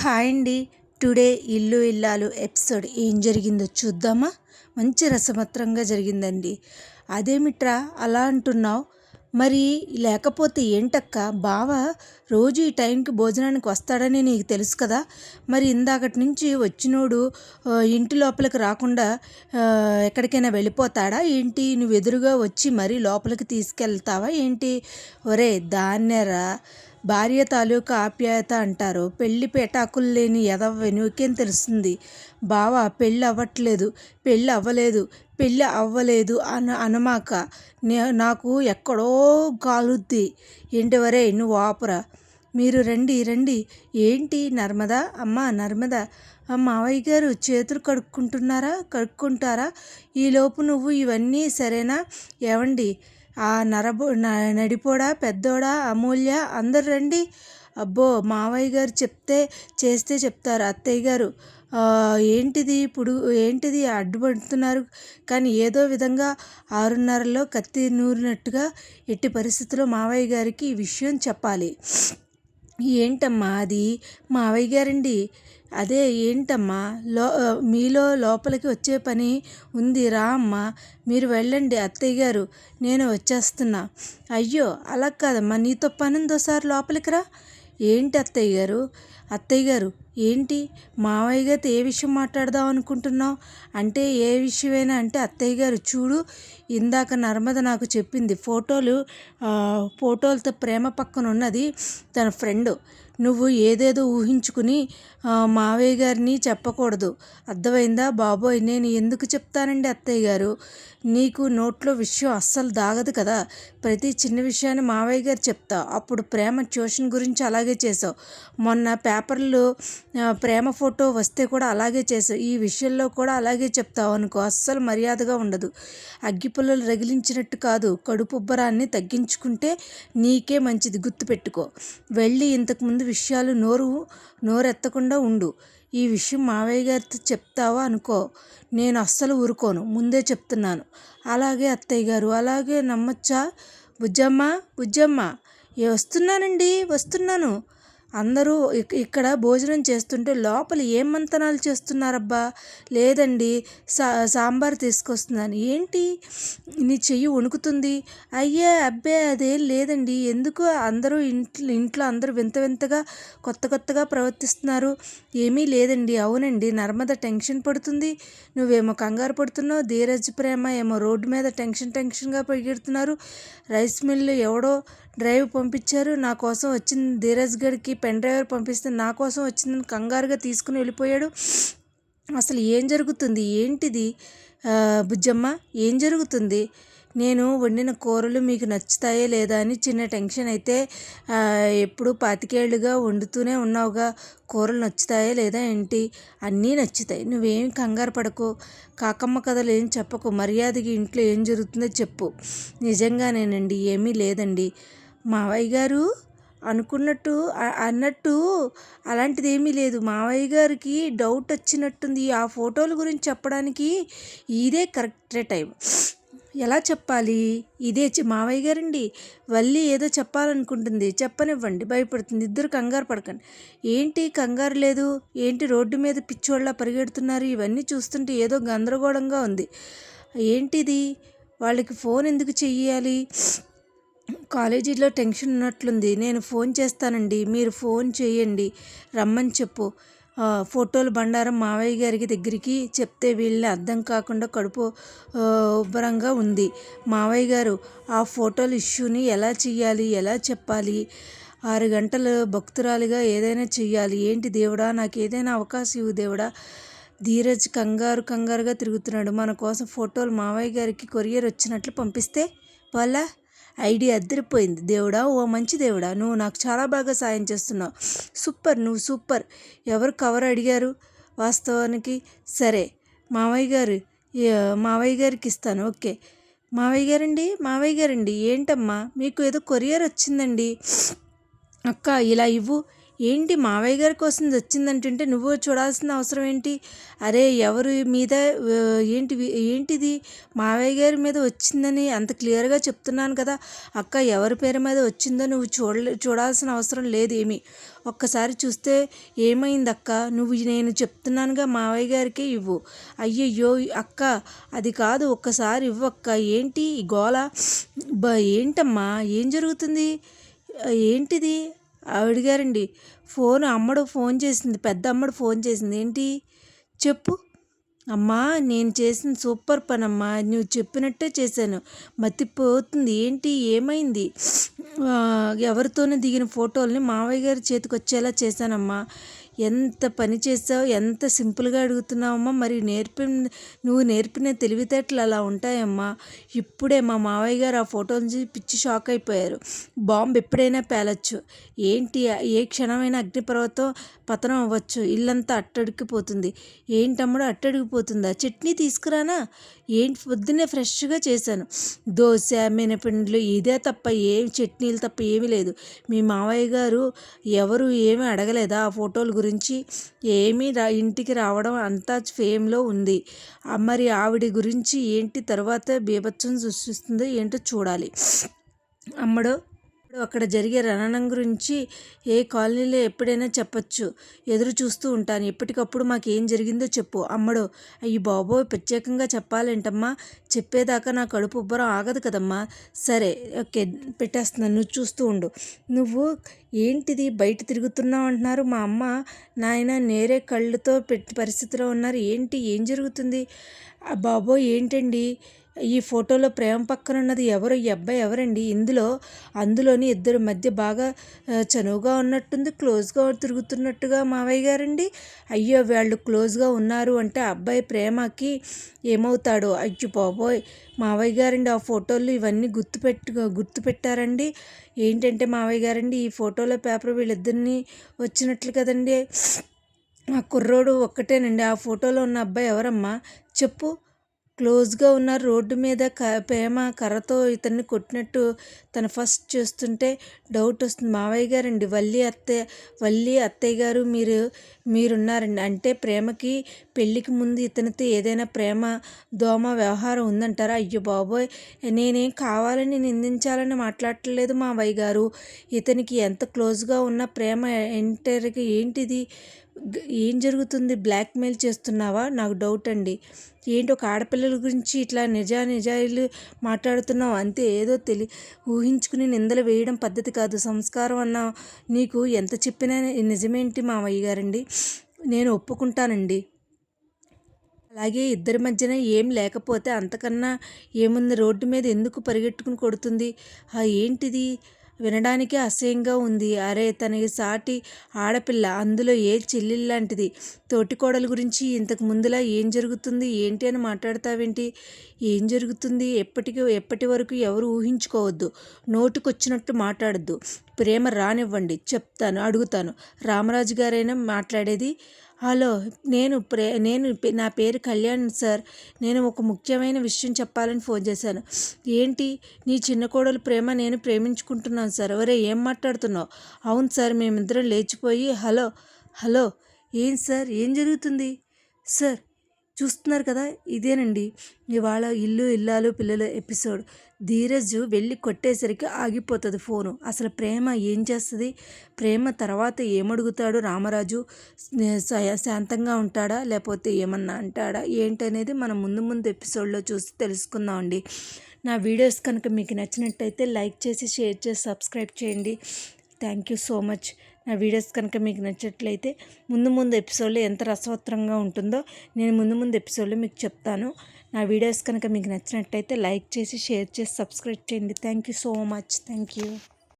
Hi అండి. Today ఇల్లు ఇల్లాలు ఎపిసోడ్ ఏం జరిగిందో చూద్దామా? మంచి రసమత్రంగా జరిగిందండి. అదేమిట్రా అలా అంటున్నావు? మరి లేకపోతే ఏంటక్క? బావ రోజు ఈ టైంకి భోజనానికి వస్తాడని నీకు తెలుసు కదా? మరి ఇందాకటి నుంచి వచ్చినోడు ఇంటి లోపలికి రాకుండా ఎక్కడికైనా వెళ్ళిపోతాడా ఏంటి? నువ్వు ఎదురుగా వచ్చి మరీ లోపలికి తీసుకెళ్తావా ఏంటి? ఒరే దాన్నేరా. భార్య తాలూకా ఆప్యాయత అంటారు. పెళ్ళి పేటాకులు లేని ఎదవ తెలుస్తుంది. బావ పెళ్ళి అవ్వట్లేదు. పెళ్ళి అవ్వలేదు. పెళ్ళి అవ్వలేదు అన అనమాక. నాకు ఎక్కడో కాలుద్ది ఏంటి వరే నువ్వు ఆపురా. మీరు రండి రండి. ఏంటి నర్మదా? అమ్మ నర్మదా. ఆ మావయ్య గారు చేతులు కడుక్కుంటున్నారా? కడుక్కుంటారా? ఈలోపు నువ్వు ఇవన్నీ సరేనా? ఏవండి? ఆ నరబో న- నడిపోడా పెద్దోడా అమూల్య అందరు రండి. అబ్బో మావయ్య గారు చెప్తే చేస్తే చెప్తారు అత్తయ్య గారు. ఏంటిది ఇప్పుడు ఏంటిది అడ్డుపడుతున్నారు? కానీ ఏదో విధంగా ఆరున్నరలో కత్తి నూరినట్టుగా ఎట్టి పరిస్థితుల్లో మావయ్య గారికి ఈ విషయం చెప్పాలి. ఏంటమ్మా అది? మావయ్య గారండి. అదే ఏంటమ్మా? లో మీలో లోపలికి వచ్చే పని ఉంది రా అమ్మా. మీరు వెళ్ళండి అత్తయ్య గారు. నేను వచ్చేస్తున్నా. అయ్యో అలా కాదమ్మా. నీతో పని ఉందోసారి లోపలికి రా. ఏంటి అత్తయ్య గారు? అత్తయ్య గారు ఏంటి? మావయ్య గారితో ఏ విషయం మాట్లాడదాం అనుకుంటున్నావు? అంటే ఏ విషయమైనా అంటే అత్తయ్య గారు చూడు ఇందాక నర్మద నాకు చెప్పింది ఫోటోలు ఫోటోలతో ప్రేమ పక్కన ఉన్నది తన ఫ్రెండ్. నువ్వు ఏదేదో ఊహించుకుని మావయ్య గారిని చెప్పకూడదు. అర్థమైందా బాబోయ్? నేను ఎందుకు చెప్తానండి అత్తయ్య గారు? నీకు నోట్లో విషయం అస్సలు దాగదు కదా. ప్రతి చిన్న విషయాన్ని మావయ్య గారు చెప్తా. అప్పుడు ప్రేమ ట్యూషన్ గురించి అలాగే చేసావు. మొన్న పేపర్లు ప్రేమ ఫోటో వస్తే కూడా అలాగే చేసావు ఈ విషయంలో కూడా అలాగే చెప్తావు అనుకో. అస్సలు మర్యాదగా ఉండదు. అగ్గిపుల్లలు రగిలించినట్టు కాదు. కడుపుబ్బరాన్ని తగ్గించుకుంటే నీకే మంచిది. గుర్తుపెట్టుకో వెళ్ళి ఇంతకుముందు విషయాలు నోరు నోరెత్తకుండా ఉండు. ఈ విషయం మావయ్య గారితో చెప్తావా అనుకో. నేను అస్సలు ఊరుకోను. ముందే చెప్తున్నాను. అలాగే అత్తయ్య గారు. అలాగే నమ్మచ్చా? బుజ్జమ్మ బుజ్జమ్మ. ఏ వస్తున్నానండి. వస్తున్నాను. అందరూ ఇక్కడ భోజనం చేస్తుంటే లోపల ఏం మంతనాలు చేస్తున్నారబ్బా? లేదండి సా సాంబార్ తీసుకొస్తున్నాను. ఏంటి? నీ చెయ్యి వణుకుతుంది. అయ్యే అబ్బే అదేం లేదండి. ఎందుకు అందరూ ఇంట్లో ఇంట్లో అందరూ వింత వింతగా కొత్త కొత్తగా ప్రవర్తిస్తున్నారు? ఏమీ లేదండి. అవునండి నర్మద టెన్షన్ పడుతుంది. నువ్వేమో కంగారు పడుతున్నావు. ధీరజ్ ప్రేమ ఏమో రోడ్డు మీద టెన్షన్ టెన్షన్గా పరిగెడుతున్నారు రైస్ మిల్లు ఎవడో డ్రైవ్ పంపించారు. నా కోసం వచ్చింది ధీరజ్ గడికి పెన్ డ్రైవర్ పంపిస్తే నా కోసం వచ్చిందని కంగారుగా తీసుకుని వెళ్ళిపోయాడు. అసలు ఏం జరుగుతుంది? ఏంటిది? బుజ్జమ్మ ఏం జరుగుతుంది? నేను వండిన కూరలు మీకు నచ్చుతాయో లేదా అని చిన్న టెన్షన్ అయితే ఎప్పుడు పాతికేళ్ళుగా వండుతూనే ఉన్నావుగా. కూరలు నచ్చుతాయా లేదా ఏంటి? అన్నీ నచ్చుతాయి. నువ్వేం కంగారు పడకు. కాకమ్మ కథలు ఏం చెప్పకు. మర్యాదకి ఇంట్లో ఏం జరుగుతుందో చెప్పు. నిజంగానేనండి ఏమీ లేదండి. మావయ్య గారు అనుకున్నట్టు అన్నట్టు అలాంటిది ఏమీ లేదు. మావయ్య గారికి డౌట్ వచ్చినట్టుంది. ఆ ఫోటోల గురించి చెప్పడానికి ఇదే కరెక్ట్ టైం ఎలా చెప్పాలి? ఇదే మావయ్య గారండి వల్లి ఏదో చెప్పాలనుకుంటుంది. చెప్పనివ్వండి భయపడుతుంది. ఇద్దరు కంగారు పడకండి. ఏంటి కంగారు లేదు? ఏంటి రోడ్డు మీద పిచ్చోళ్ళ పరిగెడుతున్నారు? ఇవన్నీ చూస్తుంటే ఏదో గందరగోళంగా ఉంది. ఏంటిది? వాళ్ళకి ఫోన్ ఎందుకు చెయ్యాలి? కాలేజీలో టెన్షన్ ఉన్నట్లుంది. నేను ఫోన్ చేస్తానండి. మీరు ఫోన్ చేయండి. రమ్మని చెప్పు. ఫోటోలు బండారం మావయ్య గారికి దగ్గరికి చెప్తే వీళ్ళని అర్థం కాకుండా కడుపు ఉబ్బరంగా ఉంది. మావయ్య గారు ఆ ఫోటోలు ఇష్యూని ఎలా చెయ్యాలి? ఎలా చెప్పాలి? ఆరు గంటలు భక్తురాలిగా ఏదైనా చెయ్యాలి. ఏంటి దేవుడా? నాకు ఏదైనా అవకాశం ఇవ్వు దేవుడా? ధీరజ్ కంగారు కంగారుగా తిరుగుతున్నాడు. మన కోసం ఫోటోలు మావయ్య గారికి కొరియర్ వచ్చినట్లు పంపిస్తే వాళ్ళ ఐడియా అద్దరిపోయింది దేవుడా ఓ మంచి దేవుడా నువ్వు నాకు చాలా బాగా సాయం చేస్తున్నావు. సూపర్ నువ్వు సూపర్. ఎవరు కవర్ అడిగారు? వాస్తవానికి సరే. మావయ్య గారు మావయ్య గారికి ఇస్తాను. ఓకే. మావయ్య గారండి? మావయ్య గారండి. ఏంటమ్మా? మీకు ఏదో కొరియర్ వచ్చిందండి. అక్క ఇలా ఇవ్వు. ఏంటి మావయ్య గారి కోసం వచ్చిందంటుంటే నువ్వు చూడాల్సిన అవసరం ఏంటి? అరే ఎవరి మీద ఏంటి ఏంటిది? మావయ్య గారి మీద వచ్చిందని అంత క్లియర్గా చెప్తున్నాను కదా. అక్క ఎవరి పేరు మీద వచ్చిందో నువ్వు చూడలే చూడాల్సిన అవసరం లేదు ఏమీ. ఒక్కసారి చూస్తే ఏమైంది అక్క నువ్వు నేను చెప్తున్నానుగా మావయ్య గారికి ఇవ్వు. అయ్యయ్యో అక్క అది కాదు ఒక్కసారి ఇవ్వు అక్క. ఏంటి ఈ గోల? బ ఏంటమ్మా? ఏం జరుగుతుంది? ఏంటిది? అడిగారండి. ఫోన్ అమ్మడు ఫోన్ చేసింది పెద్ద అమ్మడు ఫోన్ చేసింది. ఏంటి? చెప్పు. అమ్మా నేను చేసిన సూపర్ పని అమ్మా నువ్వు చెప్పినట్టే చేశాను. మతిపోతుంది. ఏంటి? ఏమైంది? ఎవరితోనే దిగిన ఫోటోల్ని మావయ్య గారి చేతికి వచ్చేలా చేశానమ్మా. ఎంత పని చేసావు ఎంత సింపుల్గా అడుగుతున్నావమ్మా. మరి నేర్పి నువ్వు నేర్పిన తెలివితేటలు అలా ఉంటాయమ్మా. ఇప్పుడే మా మావయ్య గారు ఆ ఫోటో చూసి పిచ్చి షాక్ అయిపోయారు. బాంబు ఎప్పుడైనా పేలొచ్చు. ఏంటి ఏ క్షణమైన అగ్నిపర్వతం పతనం అవ్వచ్చు. ఇల్లంతా అట్టడికిపోతుంది ఏంటమ్ముడు అట్టడికిపోతుందా? చట్నీ తీసుకురానా? ఏంటి? పొద్దున్నే ఫ్రెష్గా చేశాను. దోశ మినపిండ్లు ఇదే తప్ప ఏం చట్నీలు తప్ప ఏమీ లేదు. మీ మావయ్య గారు ఎవరు ఏమీ అడగలేదా? ఆ ఫోటోల గురించి ఏమీ రా ఇంటికి రావడం అంతా ఫేమ్లో ఉంది. మరి ఆవిడ గురించి ఏంటి? తర్వాత బీభత్సం సృష్టిస్తుందో ఏంటో చూడాలి. అమ్మడు ఇప్పుడు అక్కడ జరిగే రణనం గురించి ఏ కాలనీలో ఎప్పుడైనా చెప్పొచ్చు. ఎదురు చూస్తూ ఉంటాను. ఎప్పటికప్పుడు మాకు ఏం జరిగిందో చెప్పు. అమ్మడు అయ్యి బాబోయ్ ప్రత్యేకంగా చెప్పాలేంటమ్మా? చెప్పేదాకా నా కడుపు ఉబ్బరం ఆగదు కదమ్మా. సరే ఓకే పెట్టేస్తున్నాను నువ్వు చూస్తూ ఉండు. నువ్వు ఏంటిది? బయట తిరుగుతున్నావు అంటున్నారు మా అమ్మ. నాయన నేరే కళ్ళుతో పెట్టి పరిస్థితిలో ఉన్నారు. ఏంటి? ఏం జరుగుతుంది? ఆ బాబోయ్ ఏంటండి? ఈ ఫోటోలో ప్రేమ పక్కన ఉన్నది ఎవరు? ఈ అబ్బాయి ఎవరండి? ఇందులో అందులోని ఇద్దరు మధ్య బాగా చనువుగా ఉన్నట్టుంది క్లోజ్గా తిరుగుతున్నట్టుగా మావయ్య గారండి. అయ్యో వాళ్ళు క్లోజ్గా ఉన్నారు అంటే అబ్బాయి ప్రేమకి ఏమవుతాడో? అయ్యో బాబోయ్! మావయ్య గారండి ఆ ఫోటోలు ఇవన్నీ గుర్తుపెట్టు గుర్తుపెట్టారండి ఏంటంటే మావయ్య గారండి ఈ ఫోటోలో పేపర్ వీళ్ళిద్దరిని వచ్చినట్లు కదండి. ఆ కుర్రోడు ఒక్కటేనండి. ఆ ఫోటోలో ఉన్న అబ్బాయి ఎవరమ్మా? చెప్పు. క్లోజ్గా ఉన్న రోడ్డు మీద క ప్రేమ కర్రతో ఇతన్ని కొట్టినట్టు తను ఫస్ట్ చూస్తుంటే డౌట్ వస్తుంది. మావయ్య గారండి వల్లి అత్తయ్య వల్లి అత్తయ్య గారు మీరు మీరున్నారండి. అంటే ప్రేమకి పెళ్ళికి ముందు ఇతనితో ఏదైనా ప్రేమ దోమ వ్యవహారం ఉందంటారా? అయ్యో బాబోయ్! నేనేం కావాలని నిందించాలని మాట్లాడలేదు మావయ్య గారు. ఇతనికి ఎంత క్లోజ్గా ఉన్న ప్రేమ ఎంటర్కి ఏంటిది? ఏం జరుగుతుంది? బ్లాక్మెయిల్ చేస్తున్నావా? నాకు డౌట్ అండి. ఏంటి ఒక ఆడపిల్లల గురించి ఇట్లా నిజా నిజాయిలు మాట్లాడుతున్నావు? అంతే ఏదో తెలి ఊహించుకుని నిందలు వేయడం పద్ధతి కాదు. సంస్కారం అన్న నీకు ఎంత చెప్పినా నిజమేంటి మావయ్య గారండి? నేను ఒప్పుకుంటానండి. అలాగే ఇద్దరి మధ్యన ఏం లేకపోతే అంతకన్నా ఏముంది? రోడ్డు మీద ఎందుకు పరిగెట్టుకుని కొడుతుంది? ఆ ఏంటిది? వినడానికే అసహ్యంగా ఉంది. అరే తనకి సాటి ఆడపిల్ల అందులో ఏ చెల్లెల్లాంటిది తోటికోడల గురించి ఇంతకు ముందులా ఏం జరుగుతుంది? ఏంటి అని మాట్లాడతావేంటి? ఏం జరుగుతుంది? ఎప్పటికీ ఎప్పటి వరకు ఎవరు ఊహించుకోవద్దు. నోటుకొచ్చినట్టు మాట్లాడద్దు. ప్రేమ రానివ్వండి. చెప్తాను అడుగుతాను. రామరాజు గారైనా మాట్లాడేది హలో నేను ప్రే నేను పే- నా పేరు కళ్యాణ్ సార్. నేను ఒక ముఖ్యమైన విషయం చెప్పాలని ఫోన్ చేశాను. ఏంటి? నీ చిన్న కోడలు ప్రేమ నేను ప్రేమించుకుంటున్నాను సార్. ఒరే ఏం మాట్లాడుతున్నావు? అవును సార్ మేమిద్దరం లేచిపోయి హలో హలో ఏం సార్? ఏం జరుగుతుంది? సార్ చూస్తున్నారు కదా ఇదేనండి. ఇవాళ ఇల్లు ఇల్లాలు పిల్లల ఎపిసోడ్. ధీరజ్ వెళ్ళి కొట్టేసరికి ఆగిపోతుంది ఫోను. అసలు ప్రేమ ఏం చేస్తుంది? ప్రేమ తర్వాత ఏమడుగుతాడు రామరాజు? శా- శాంతంగా ఉంటాడా? లేకపోతే ఏమన్నా అంటాడా? ఏంటనేది మనం ముందు ముందు ఎపిసోడ్లో చూసి తెలుసుకుందామండి. నా వీడియోస్ కనుక మీకు నచ్చినట్టయితే లైక్ చేసి షేర్ చేసి సబ్స్క్రైబ్ చేయండి. Thank you so much. నా వీడియోస్ కనుక మీకు నచ్చట్లయితే ముందు ముందు ఎపిసోడ్లో ఎంత రసవత్రంగా ఉంటుందో నేను ముందు ముందు ఎపిసోడ్లో మీకు చెప్తాను. నా వీడియోస్ కనుక మీకు నచ్చినట్టయితే లైక్ చేసి షేర్ చేసి సబ్స్క్రైబ్ చేయండి. Thank you so much. Thank you.